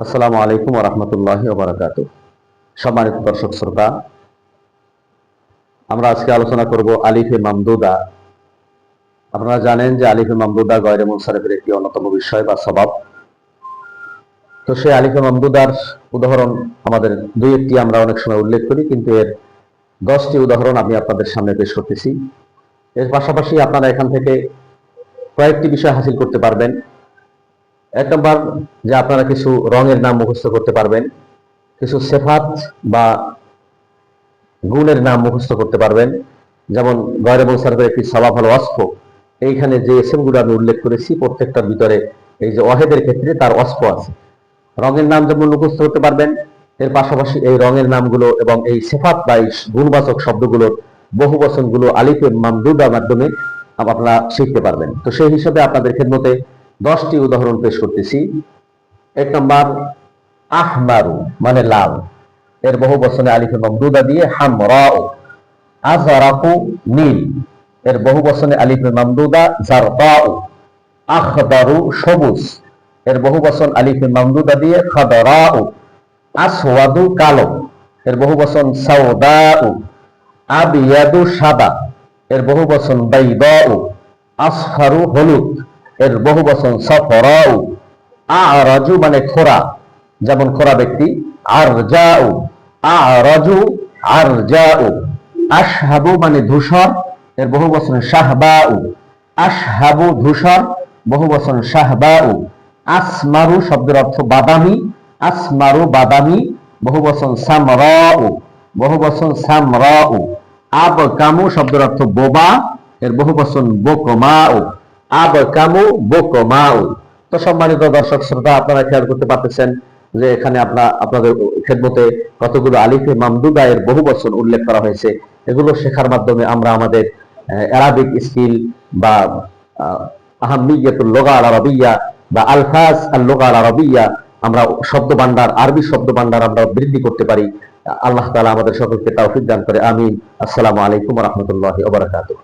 আসসালামু আলাইকুম রহমতুল্লাহ ওবরাকাত সম্মানিত দর্শক শ্রোতা, আমরা আজকে আলোচনা করব আলিফে মামদুদা। আপনারা জানেন যে আলিফে মামদুদা গয়রে মুনসারেফের একটি অন্যতম বিষয় বা স্বভাব। তো সেই আলিফে মামদুদার উদাহরণ আমাদের দুই একটি আমরা অনেক সময় উল্লেখ করি, কিন্তু এর দশটি উদাহরণ আমি আপনাদের সামনে পেশ করতেছি। এর পাশাপাশি আপনারা এখান থেকে কয়েকটি বিষয় হাসিল করতে পারবেন। এক নম্বর যে আপনারা কিছু রঙের নাম মুখস্থ করতে পারবেন, কিছু সেফাত বা গুণের নাম মুখস্থ করতে পারবেন। যেমন গয়রে মৌসারফের একটি স্বভাব হলো অস্ফ এইখানে যে এসএমগুলো আমি উল্লেখ করেছি, প্রত্যেকটার ভিতরে এই যে অহেদের ক্ষেত্রে তার অস্ফ আছে। রঙের নাম যেমন মুখস্থ করতে পারবেন, এর পাশাপাশি এই রঙের নামগুলো এবং এই সেফাত বা এই গুণবাচক শব্দগুলোর বহু বচনগুলো আলিফে মামদুদার মাধ্যমে আপনারা শিখতে পারবেন। তো সেই হিসাবে আপনাদের খেদমতে দশটি উদাহরণ পেশ করতেছি। এক নম্বর, আহমারু মানে লাল। এর বহু বচনে আলিফে মামদুদা দিয়ে হামরাও আজরাকু, নীল। এর বহু বচনে আলিফে মামদুদা জারদাউ, আখদারু, সবুজ। এর বহু বচন আলিফে মামদুদা দিয়ে খাদরাউ, আসওয়াদু, কালো। এর বহু বচন সাউদাউ, আবিয়াদু, সাদা। এর বহু বচন বাইদাউ, আসফারু, হলুদ। এর বহু বচন, সফরাউ আরাজু মানে খোরা। যেমন খোরা ব্যক্তি, আর যাও আরাজু আর যাও আশহাবু মানে ধূসর, এর বহু বচন, শাহবাউ। আশহাবু ধূসর, বহু বচন, শাহবাউ। আসমারু শব্দের অর্থ বাদামি, আসমারু বাদামি, বহু বচন, সামরাউ, বহু বচন, সামরাউ। আব কামু শব্দের অর্থ বোবা, এর বহু বচন, বোকমাউ। আব কামু বোকমাউ তো সম্মানিত দর্শক শ্রোতা, আপনারা খেয়াল করতে পারতেছেন যে এখানে আপনার আপনাদের খেদমতে কতগুলো আলিফে বহু বচন উল্লেখ করা হয়েছে। এগুলো শেখার মাধ্যমে আমরা আমাদের অ্যারাবিক স্কিল বা আহমিয়াতুল আরবিয়া বা আলফাজ আল আরবিয়া আমরা শব্দ ভান্ডার আরবি শব্দ ভান্ডার আমরা বৃদ্ধি করতে পারি। আল্লাহ তাআলা আমাদের সকলকে তৌফিক দান করে, আমিন। আসসালামু আলাইকুম রাহমাতুল্লাহি ওয়া বারাকাতুহু।